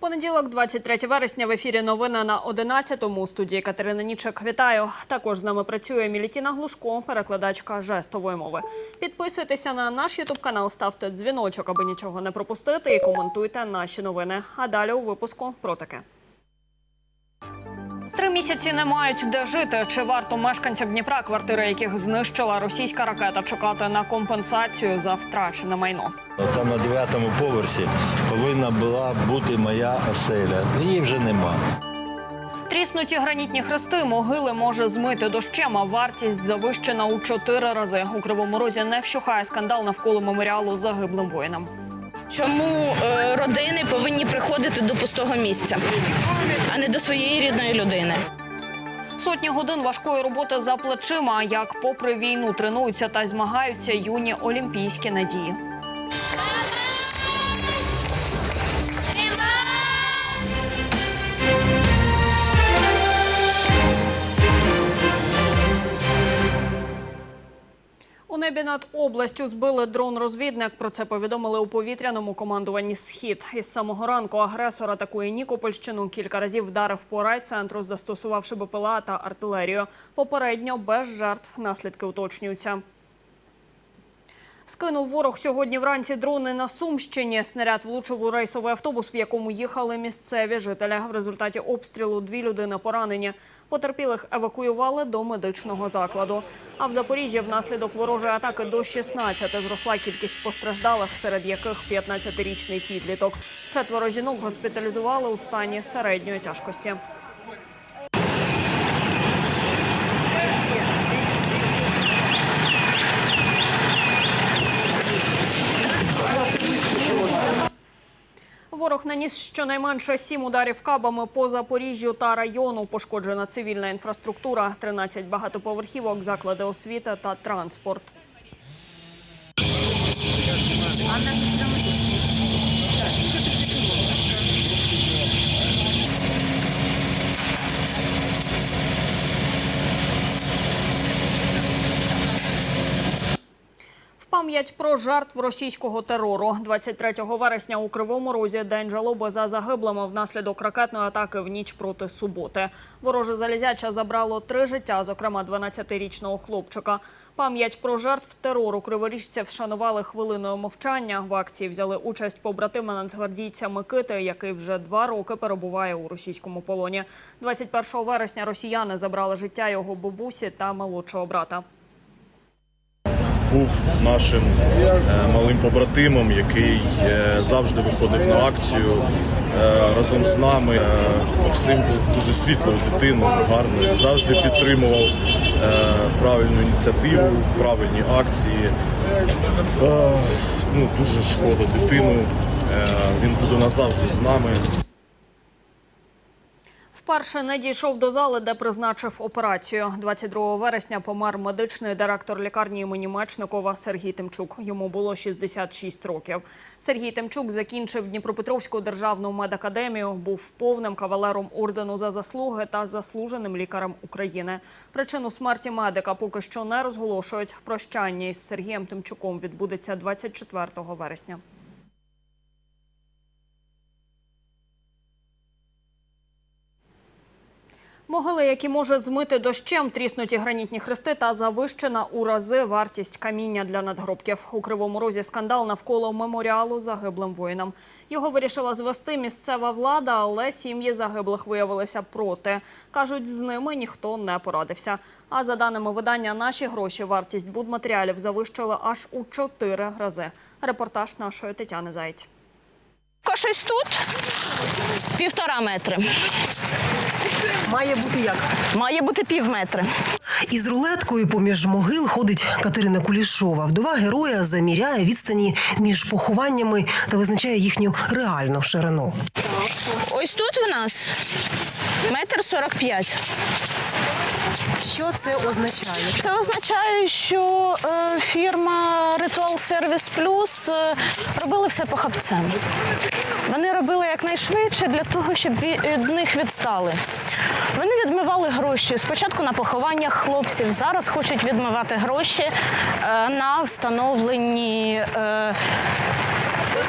Понеділок, 23 вересня, в ефірі новини на 11-му. У студії Катерина Нічек. Вітаю. Також з нами працює Мілітіна Глушко, перекладачка жестової мови. Підписуйтеся на наш ютуб канал, ставте дзвіночок, аби нічого не пропустити, і коментуйте наші новини. А далі у випуску про таке. Три місяці не мають де жити. Чи варто мешканцям Дніпра, квартири яких знищила російська ракета, чекати на компенсацію за втрачене майно? Там на дев'ятому поверсі повинна була бути моя оселя. Її вже нема. Тріснуті гранітні хрести могили може змити дощем, а вартість завищена у чотири рази. У Кривому Розі не вщухає скандал навколо меморіалу загиблим воїнам. Чому е, родини повинні приходити до пустого місця, а не до своєї рідної людини? Сотні годин важкої роботи за плечима. Як попри війну тренуються та змагаються юні олімпійські надії. Небі над областю збили дрон-розвідник. Про це повідомили у повітряному командуванні Схід. Із самого ранку агресор атакує Нікопольщину. Кілька разів вдарив по райцентру, застосувавши БПЛА та артилерію. Попередньо без жертв наслідки уточнюються. Скинув ворог сьогодні вранці дрони на Сумщині. Снаряд влучив у рейсовий автобус, в якому їхали місцеві жителі. В результаті обстрілу дві людини поранені. Потерпілих евакуювали до медичного закладу. А в Запоріжжі внаслідок ворожої атаки до 16 зросла кількість постраждалих, серед яких 15-річний підліток. Четверо жінок госпіталізували у стані середньої тяжкості. Ворог наніс щонайменше сім ударів кабами по Запоріжжю та району. Пошкоджена цивільна інфраструктура, 13 багатоповерхівок, заклади освіти та транспорт. В пам'ять про жертв російського терору 23 вересня у Кривому Розі день жалоби за загиблими внаслідок ракетної атаки в ніч проти суботи. Вороже залізяча забрало три життя, зокрема 12-річного хлопчика. Пам'ять про жертв терору криворіжців вшанували хвилиною мовчання. В акції взяли участь побратими нацгвардійця Микити, який вже два роки перебуває у російському полоні. 21 вересня росіяни забрали життя його бабусі та молодшого брата. Був нашим е, малим побратимом, який е, завжди виходив на акцію е, разом з нами. Максим був дуже світлою дитиною, гарною, завжди підтримував правильну ініціативу, правильні акції. Ну, дуже шкода дитину. Він буде назавжди з нами. Вперше не дійшов до зали, де призначив операцію. 22 вересня помер медичний директор лікарні імені Мечникова Сергій Тимчук. Йому було 66 років. Сергій Тимчук закінчив Дніпропетровську державну медакадемію, був повним кавалером ордену за заслуги та заслуженим лікарем України. Причину смерті медика поки що не розголошують. Прощання із Сергієм Тимчуком відбудеться 24 вересня. Могили, які може змити дощем, тріснуті гранітні хрести та завищена у рази вартість каміння для надгробків. У Кривому Розі скандал навколо меморіалу загиблим воїнам. Його вирішила звести місцева влада, але сім'ї загиблих виявилися проти. Кажуть, з ними ніхто не порадився. А за даними видання «Наші гроші» вартість будматеріалів завищила аж у чотири рази. Репортаж нашої Тетяни Заєць. Щось тут півтора метри. Має бути як? Має бути пів метри. Із рулеткою поміж могил ходить Катерина Кулішова. Вдова героя заміряє відстані між похованнями та визначає їхню реальну ширину. Ось тут в нас метр сорок п'ять. Що це означає? Це означає, що е, фірма Ritual Service Plus е, робили все похабцем. Вони робили якнайшвидше для того, щоб від них відстали. Вони відмивали гроші спочатку на похованнях хлопців, зараз хочуть відмивати гроші е, на встановленні е,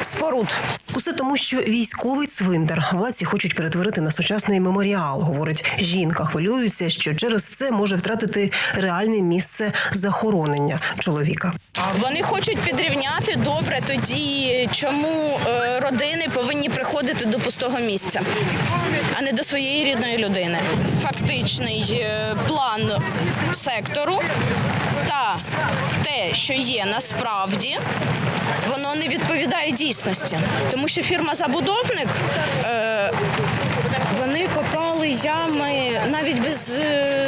споруд. Усе тому, що військовий цвинтар владці хочуть перетворити на сучасний меморіал. Говорить жінка, хвилюється, що через це може втратити реальне місце захоронення чоловіка. Вони хочуть підрівняти добре. Тоді чому е, родини повинні приходити до пустого місця, а не до своєї рідної людини? Фактичний е, план сектору та те, що є насправді, воно не відповідає дійсності, тому що фірма забудовник. Е, вони копали ями навіть без е,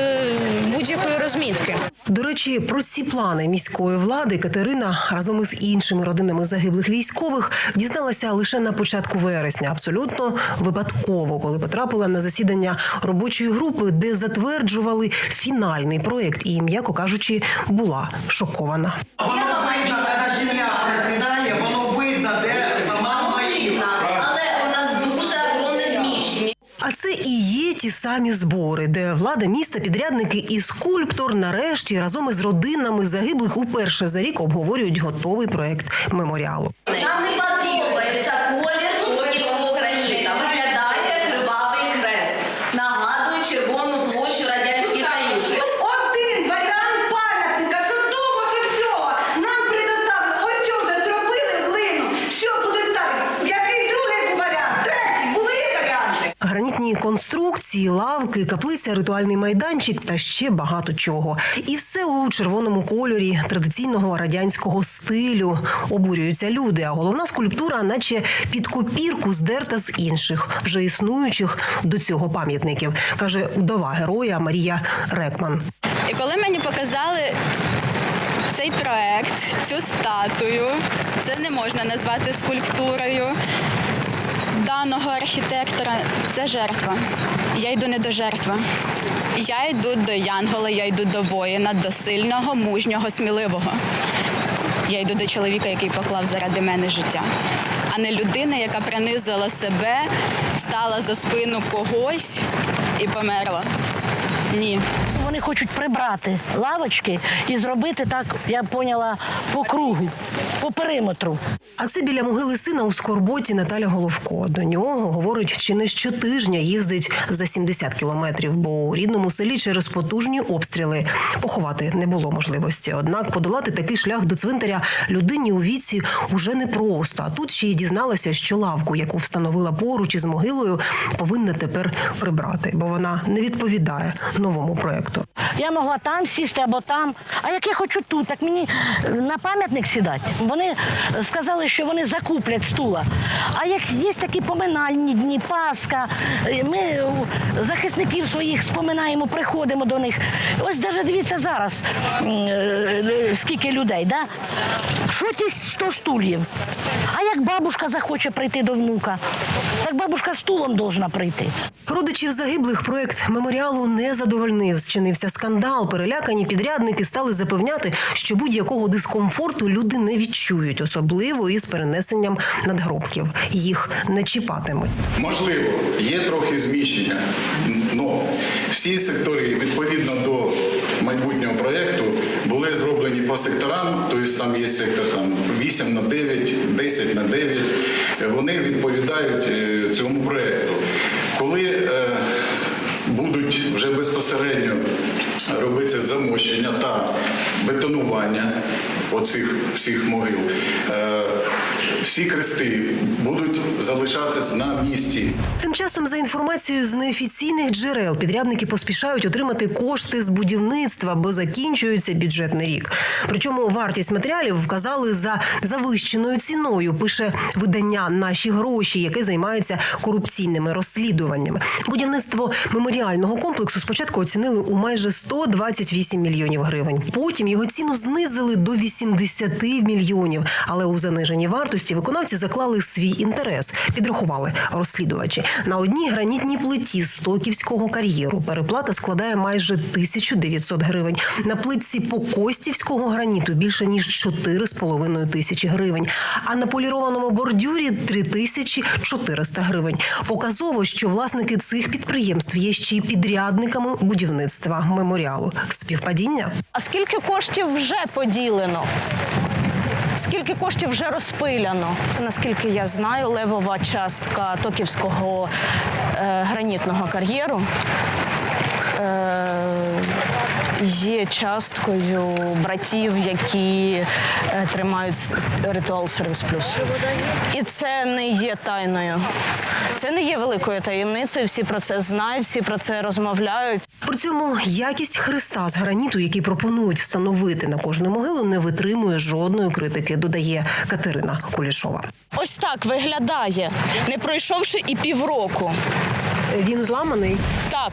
будь-якої розмітки. До речі, про ці плани міської влади Катерина разом із іншими родинами загиблих військових дізналася лише на початку вересня, абсолютно випадково, коли потрапила на засідання робочої групи, де затверджували фінальний проєкт, і, м'яко кажучи, була шокована. Воно видно, коли земля просідає, воно видно, де сама могила. Але у нас дуже огромне зміщення. А це і є ті самі збори, де влада міста, підрядники і скульптор нарешті разом із родинами загиблих уперше за рік обговорюють готовий проект меморіалу. Нам не подобається колір Львівського граніта. Виглядає кривавий хрест. Нагадує червону площу Радянський Союз. Один варіант пам'ятника, що того, що цього нам предоставили. Ось що вже зробили глину, все буде ставити. Який другий варіант? Третій, були варіанти. Гранітні конструкції, лавки, каплиця, ритуальний майданчик та ще багато чого. І все у червоному кольорі традиційного радянського стилю. Обурюються люди. А головна скульптура, наче під копірку, здерта з інших, вже існуючих до цього пам'ятників, каже удова героя Марія Рекман. І коли мені показали цей проект, цю статую, це не можна назвати скульптурою даного архітектора. Це жертва. Я йду не до жертви. Я йду до Янгола, я йду до воїна, до сильного, мужнього, сміливого. Я йду до чоловіка, який поклав заради мене життя, а не людина, яка принизила себе, стала за спину когось і померла. Ні. Вони хочуть прибрати лавочки і зробити так, я поняла, по кругу, по периметру. А це біля могили сина у Скорботі Наталя Головко. До нього, говорить, чи не щотижня їздить за 70 кілометрів, бо у рідному селі через потужні обстріли поховати не було можливості. Однак подолати такий шлях до цвинтаря людині у віці уже непросто. А тут ще й дізналася, що лавку, яку встановила поруч із могилою, повинна тепер прибрати, бо вона не відповідає новому проекту. Я могла там сісти або там. А як я хочу тут, так мені е, на пам'ятник сідати. Вони сказали, що вони закуплять стула. А як є такі поминальні дні, Пасха, е, ми е, захисників своїх споминаємо, приходимо до них. Ось навіть дивіться зараз, скільки людей, да? Що ті 100 стульїв? А як бабушка захоче прийти до внука, так бабушка стулом должна прийти. Родичів загиблих проект меморіалу не задовольнив. Зчинився скандал. Перелякані підрядники стали запевняти, що будь-якого дискомфорту люди не відчують, особливо із перенесенням надгробків. Їх не чіпатимуть. Можливо, є трохи зміщення, але всі сектори відповідно до майбутнього проєкту були зроблені по секторам, тобто там є сектор там, 8 на 9, 10 на 9, вони відповідають е, цьому проєкту. Коли е, будуть вже безпосередньо робиться замощення та бетонування оцих всіх могил, е, всі крести будуть залишатися на місці. Тим часом, за інформацією з неофіційних джерел, підрядники поспішають отримати кошти з будівництва, бо закінчується бюджетний рік. Причому вартість матеріалів вказали за завищеною ціною. Пише видання Наші гроші, яке займається корупційними розслідуваннями. Будівництво меморіального комплексу спочатку оцінили у майже 128 мільйонів гривень. Потім його ціну знизили до 80 мільйонів. Але у заниженій вартості виконавці заклали свій інтерес. Підрахували розслідувачі на одній гранітній плиті з Токівського кар'єру. Переплата складає майже 1900 гривень. На плитці Покостівського граніту більше ніж 4,5 тисячі гривень. А на полірованому бордюрі 3400 гривень. Показово, що власники цих підприємств є ще й підрядниками будівництва меморіалу. Співпадіння. А скільки коштів вже поділено? Скільки коштів вже розпиляно? Наскільки я знаю, левова частка Токівського е, гранітного кар'єру е, є часткою братів, які е, тримають ритуал Сервіс Плюс. І це не є тайною. Це не є великою таємницею. Всі про це знають, всі про це розмовляють. При цьому якість хреста з граніту, який пропонують встановити на кожну могилу, не витримує жодної критики, додає Катерина Кулішова. Ось так виглядає, не пройшовши і півроку. Він зламаний. Так,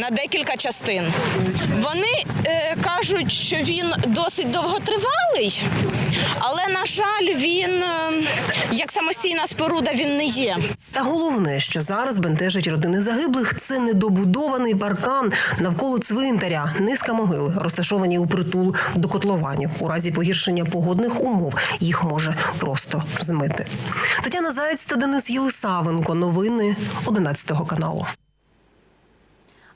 на декілька частин. Вони е, кажуть, що він досить довготривалий, але, на жаль, він е, як самостійна споруда він не є. Та головне, що зараз бентежить родини загиблих, це недобудований паркан навколо цвинтаря, низка могил, розташовані у притул до котлованів. У разі погіршення погодних умов їх може просто змити. Тетяна Заєць та Денис Єлисавенко. Новини 11 каналу.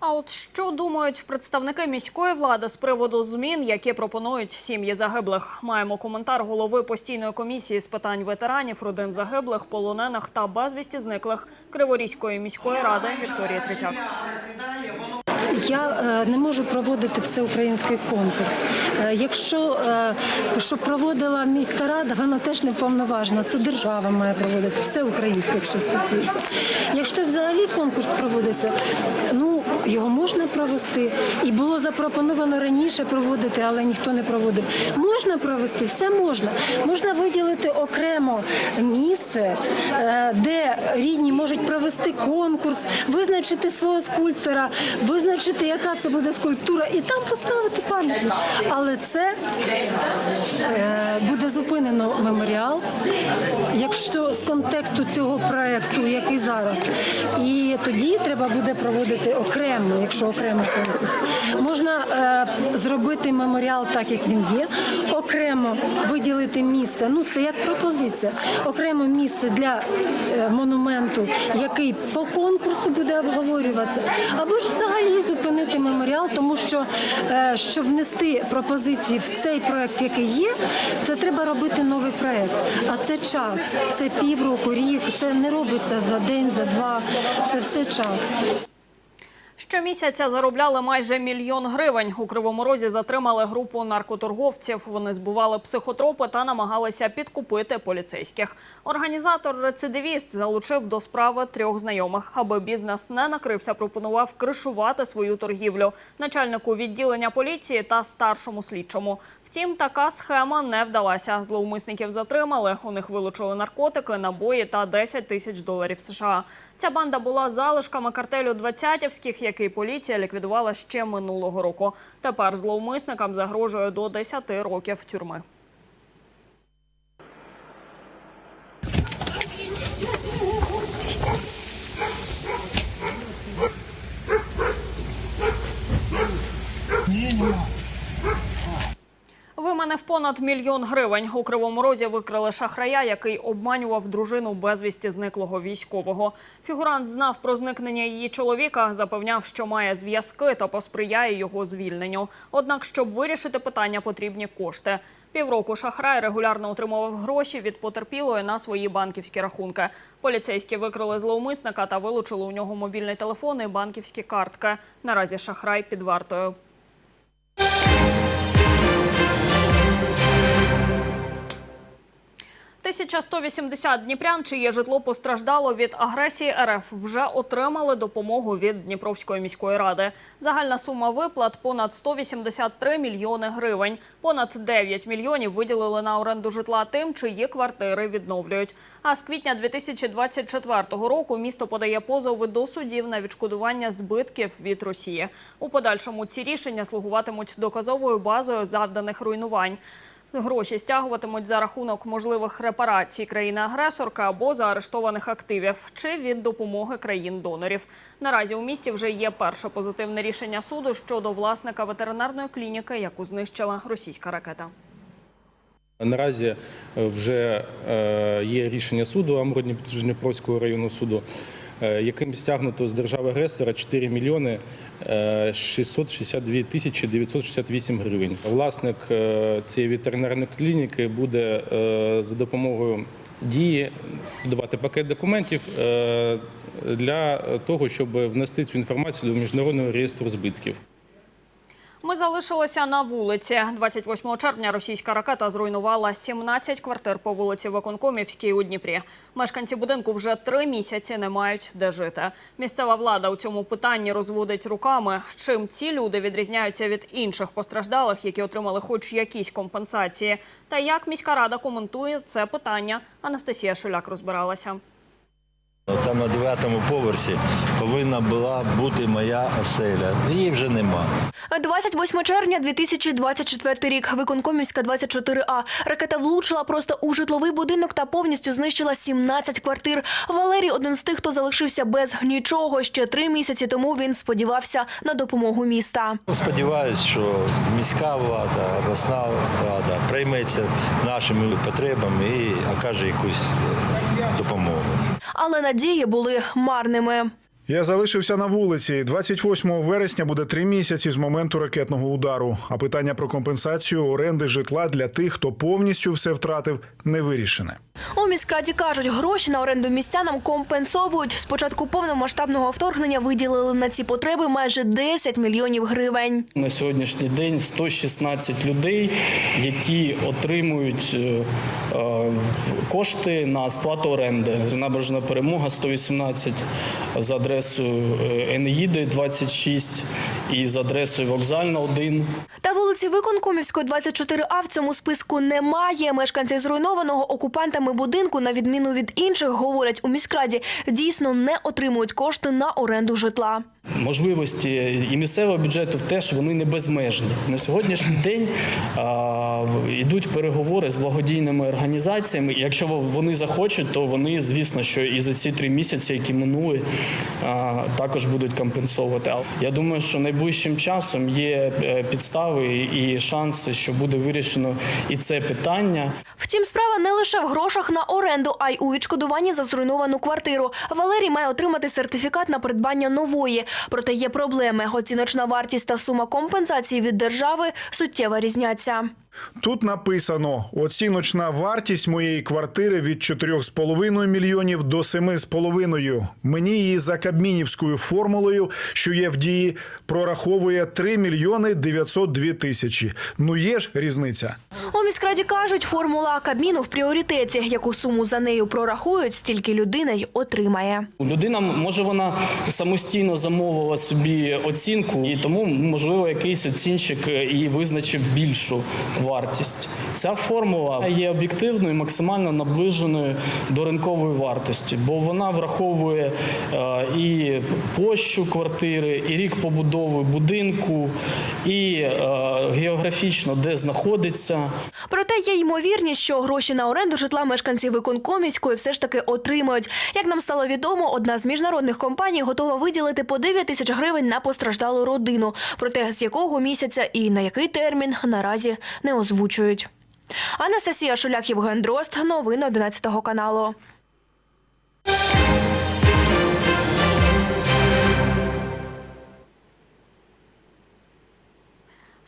А от що думають представники міської влади з приводу змін, які пропонують сім'ї загиблих? Маємо коментар голови постійної комісії з питань ветеранів, родин загиблих, полонених та безвісті зниклих Криворізької міської ради Вікторії Третяк. Я е, не можу проводити всеукраїнський конкурс. Е, Якщо е, щоб проводила міська рада, вона теж не повноважена. Це держава має проводити всеукраїнське, якщо стосується. Якщо взагалі конкурс проводиться, ну його можна провести. І було запропоновано раніше проводити, але ніхто не проводив. Можна провести, все можна. Можна виділити окремо місце, е, де рідні можуть провести конкурс, визначити свого скульптора, визначити, яка це буде скульптура, і там поставити пам'ятник. Але це е, буде зупинено меморіал, якщо з контексту цього проекту, який зараз, і тоді треба буде проводити окремо, якщо окремо конкурс. Можна е, зробити меморіал так, як він є, окремо виділити місце. Ну це як пропозиція, окремо місце для е, монументу, який по конкурсу буде обговорюватися, або ж взагалі зупинити меморіал, тому що щоб внести пропозиції в цей проект, який є, це треба робити новий проект. А це час, це півроку, рік. Це не робиться за день, за два. Це все час. Щомісяця заробляли майже мільйон гривень. У Кривому Розі затримали групу наркоторговців. Вони збували психотропи та намагалися підкупити поліцейських. Організатор-рецидивіст залучив до справи трьох знайомих. Аби бізнес не накрився, пропонував кришувати свою торгівлю начальнику відділення поліції та старшому слідчому. Втім, така схема не вдалася. Зловмисників затримали. У них вилучили наркотики, набої та 10 тисяч доларів США. Ця банда була залишками картелю двадцятівських, який поліція ліквідувала ще минулого року. Тепер зловмисникам загрожує до 10 років тюрми. Виманив понад мільйон гривень. У Кривому Розі викрили шахрая, який обманював дружину безвісті зниклого військового. Фігурант знав про зникнення її чоловіка, запевняв, що має зв'язки та посприяє його звільненню. Однак, щоб вирішити питання, потрібні кошти. Півроку шахрай регулярно отримував гроші від потерпілої на свої банківські рахунки. Поліцейські викрили зловмисника та вилучили у нього мобільний телефон і банківські картки. Наразі шахрай під вартою. – 1180 дніпрян, чиє житло постраждало від агресії РФ, вже отримали допомогу від Дніпровської міської ради. Загальна сума виплат – понад 183 мільйони гривень. Понад 9 мільйонів виділили на оренду житла тим, чиї квартири відновлюють. А з квітня 2024 року місто подає позови до судів на відшкодування збитків від Росії. У подальшому ці рішення слугуватимуть доказовою базою завданих руйнувань. Гроші стягуватимуть за рахунок можливих репарацій країни-агресорка або заарештованих активів чи від допомоги країн-донорів. Наразі у місті вже є перше позитивне рішення суду щодо власника ветеринарної клініки, яку знищила російська ракета. Наразі е, вже е, є рішення суду Амуродніпровського районного суду е, яким стягнуто з держави агресора 4 мільйони 662 тисячі 968 гривень. Власник е, цієї ветеринарної клініки буде е, за допомогою дії давати пакет документів е, для того, щоб внести цю інформацію до міжнародного реєстру збитків. Ми залишилися на вулиці. 28 червня російська ракета зруйнувала 17 квартир по вулиці Виконкомівській у Дніпрі. Мешканці будинку вже три місяці не мають де жити. Місцева влада у цьому питанні розводить руками. Чим ці люди відрізняються від інших постраждалих, які отримали хоч якісь компенсації? Та як міська рада коментує це питання? Анастасія Шуляк розбиралася. Там на дев'ятому поверсі повинна була бути моя оселя. Її вже нема. 28 червня 2024 рік. Виконкомівська 24А. Ракета влучила просто у житловий будинок та повністю знищила 17 квартир. Валерій один з тих, хто залишився без нічого. Ще три місяці тому він сподівався на допомогу міста. Сподіваюсь, що міська влада, обласна влада прийметься нашими потребами і окаже якусь допомогу. Але надії були марними. Я залишився на вулиці. 28 вересня буде три місяці з моменту ракетного удару. А питання про компенсацію оренди житла для тих, хто повністю все втратив, не вирішене. У міськраді кажуть, гроші на оренду містянам компенсовують. З початку повномасштабного вторгнення виділили на ці потреби майже 10 мільйонів гривень. На сьогоднішній день 116 людей, які отримують е, е, кошти на сплату оренди. Набережна перемога 118 за адресою е, Енеїди 26 і за адресою Вокзальна 1. Та вулиці Виконкомівської 24А в цьому списку немає. Мешканці зруйнованого окупантами будинку, на відміну від інших, говорять у міськраді, дійсно не отримують кошти на оренду житла. Можливості і місцевого бюджету теж вони не безмежні. На сьогоднішній день а, йдуть переговори з благодійними організаціями. Якщо вони захочуть, то вони, звісно, що і за ці три місяці, які минули, також будуть компенсовувати. Я думаю, що найближчим часом є е, підстави і шанси, що буде вирішено і це питання. Втім, справа не лише в грошах на оренду, а й у відшкодуванні за зруйновану квартиру. Валерій має отримати сертифікат на придбання нової. Проте є проблеми. Оціночна вартість та сума компенсації від держави суттєво різняться. Тут написано: оціночна вартість моєї квартири від 4,5 мільйонів до 7,5. Мені її за кабмінівською формулою, що є в дії, прораховує 3 мільйони 902 тисячі. Ну є ж різниця. У міськраді кажуть, формула Кабміну в пріоритеті. Яку суму за нею прорахують, стільки людина й отримає. Людина може вона самостійно замовила собі оцінку, і тому можливо якийсь оцінщик і визначив більшу вартість. Ця формула є об'єктивною, і максимально наближеною до ринкової вартості, бо вона враховує е, і площу квартири, і рік побудови будинку, і е, географічно де знаходиться. Проте є ймовірність, що гроші на оренду житла мешканці Виконкомівської все ж таки отримають. Як нам стало відомо, одна з міжнародних компаній готова виділити по 9 тисяч гривень на постраждалу родину. Проте з якого місяця і на який термін наразі не озвучують. Анастасія Шуляк, Євген Дрозд. Новини 11 каналу.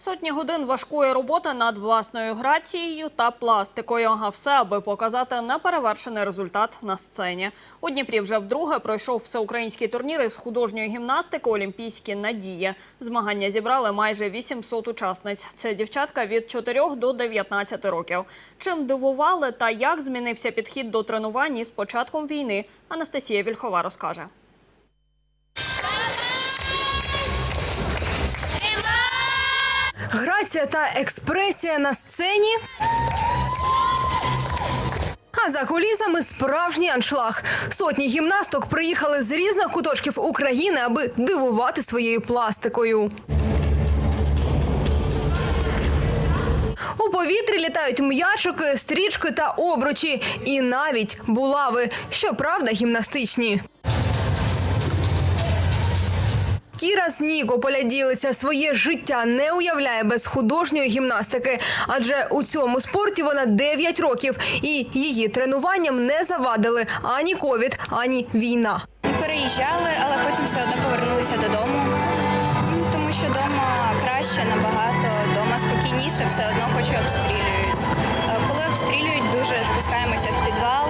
Сотні годин важкої роботи над власною грацією та пластикою. А все, аби показати неперевершений результат на сцені. У Дніпрі вже вдруге пройшов всеукраїнський турнір із художньої гімнастики Олімпійські надії. Змагання зібрали майже 800 учасниць. Це дівчатка від 4 до 19 років. Чим дивували та як змінився підхід до тренувань із початком війни, Анастасія Вільхова розкаже. Грація та експресія на сцені. А за кулісами справжній аншлаг. Сотні гімнасток приїхали з різних куточків України, аби дивувати своєю пластикою. У повітрі літають м'ячики, стрічки та обручі, і навіть булави, щоправда, гімнастичні. Кіра з Нікополя ділиться своє життя не уявляє без художньої гімнастики, адже у цьому спорті вона 9 років, і її тренуванням не завадили ані ковід, ані війна. переїжджали, але потім все одно повернулися додому. Ну, Тому що вдома краще набагато, вдома спокійніше, все одно хоч обстрілюють. Е, Коли обстрілюють, дуже спускаємося в підвал,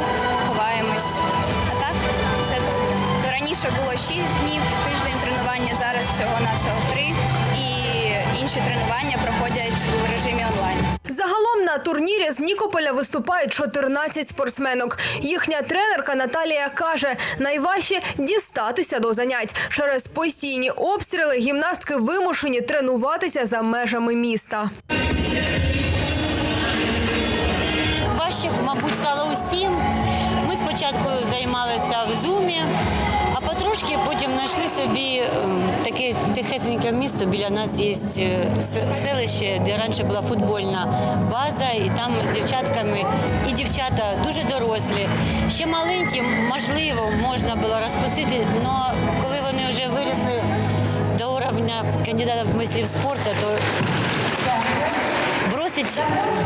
Раніше було 6 днів в тиждень тренування, зараз всього-навсього 3. І інші тренування проходять у режимі онлайн. Загалом на турнірі з Нікополя виступають 14 спортсменок. Їхня тренерка Наталія каже, найважче дістатися до занять. Через постійні обстріли гімнастки вимушені тренуватися за межами міста. Важче, мабуть, стало усім. Ми спочатку займалися знайшли собі ем, таке тихесеньке місто. Біля нас є е, селище, де раніше була футбольна база, і там з дівчатками і дівчата дуже дорослі. Ще маленькі, можливо, можна було розпустити, але коли вони вже виросли до уровня кандидата в мислів спорту, то бросить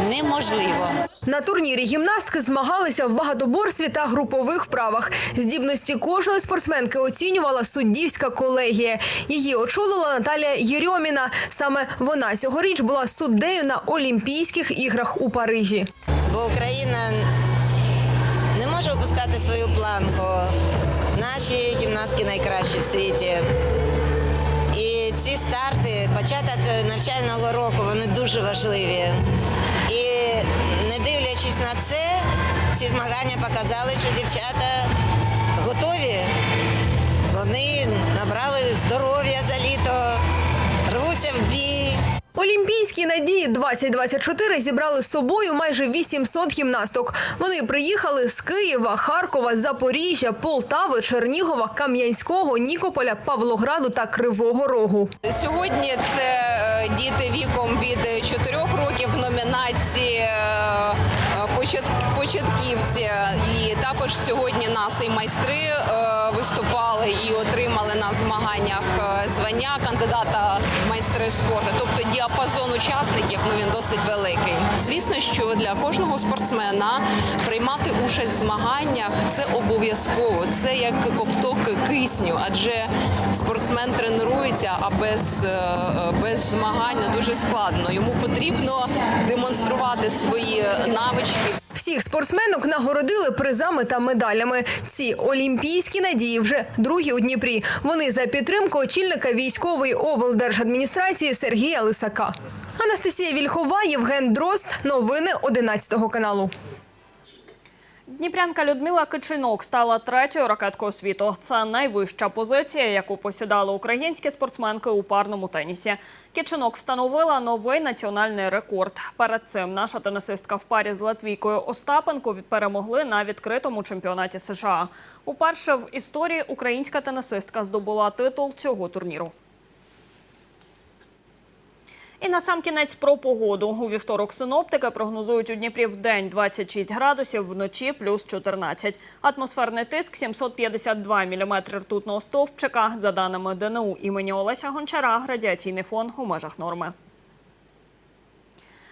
неможливо. На турнірі гімнастки змагалися в багатоборстві та групових вправах. Здібності кожної спортсменки оцінювала суддівська колегія. Її очолила Наталія Єрьоміна. Саме вона цьогоріч була суддею на Олімпійських іграх у Парижі. бо Україна не може опускати свою планку. Наші гімнастки найкращі в світі. Ці старти, початок навчального року, вони дуже важливі. І не дивлячись на це, ці змагання показали, що дівчата Олімпійські надії 2024 зібрали з собою майже 800 гімнасток. Вони приїхали з Києва, Харкова, Запоріжжя, Полтави, Чернігова, Кам'янського, Нікополя, Павлограду та Кривого Рогу. Сьогодні це е, діти віком від 4 років номінації е, початківці. І також сьогодні наші майстри е, виступали і отримали на змаганнях звання кандидата майстри спорту. Тобто діапазон учасників ну він досить великий. Звісно, що для кожного спортсмена приймати участь в змаганнях це обов'язково. Це як ковток кисню, адже спортсмен тренується, а без, е, без змагань ну, дуже складно. Йому потрібно демонструвати свої навички. Всіх спортсменок нагородили призами та медалями. Ці олімпійські надії вже другі у Дніпрі. Вони за підтримку очільника військової облдержадміністрації Сергія Лисака. Анастасія Вільхова, Євген Дрозд. Новини 11 каналу. Дніпрянка Людмила Кичинок стала третьою ракеткою світу. Це найвища позиція, яку посідали українські спортсменки у парному тенісі. Кичинок встановила новий національний рекорд. Перед цим наша тенісистка в парі з латвійкою Остапенко перемогли на відкритому чемпіонаті США. Уперше в історії українська тенісистка здобула титул цього турніру. І на сам кінець про погоду. У вівторок синоптики прогнозують у Дніпрі в день 26 градусів, вночі плюс 14. Атмосферний тиск 752 міліметри ртутного стовпчика. За даними ДНУ імені Олеся Гончара, радіаційний фон у межах норми.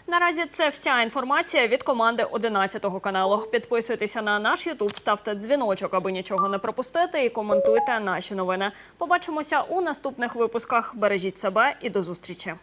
Наразі це вся інформація від команди 11 каналу. Підписуйтеся на наш Ютуб, ставте дзвіночок, аби нічого не пропустити, і коментуйте наші новини. Побачимося у наступних випусках. Бережіть себе і до зустрічі.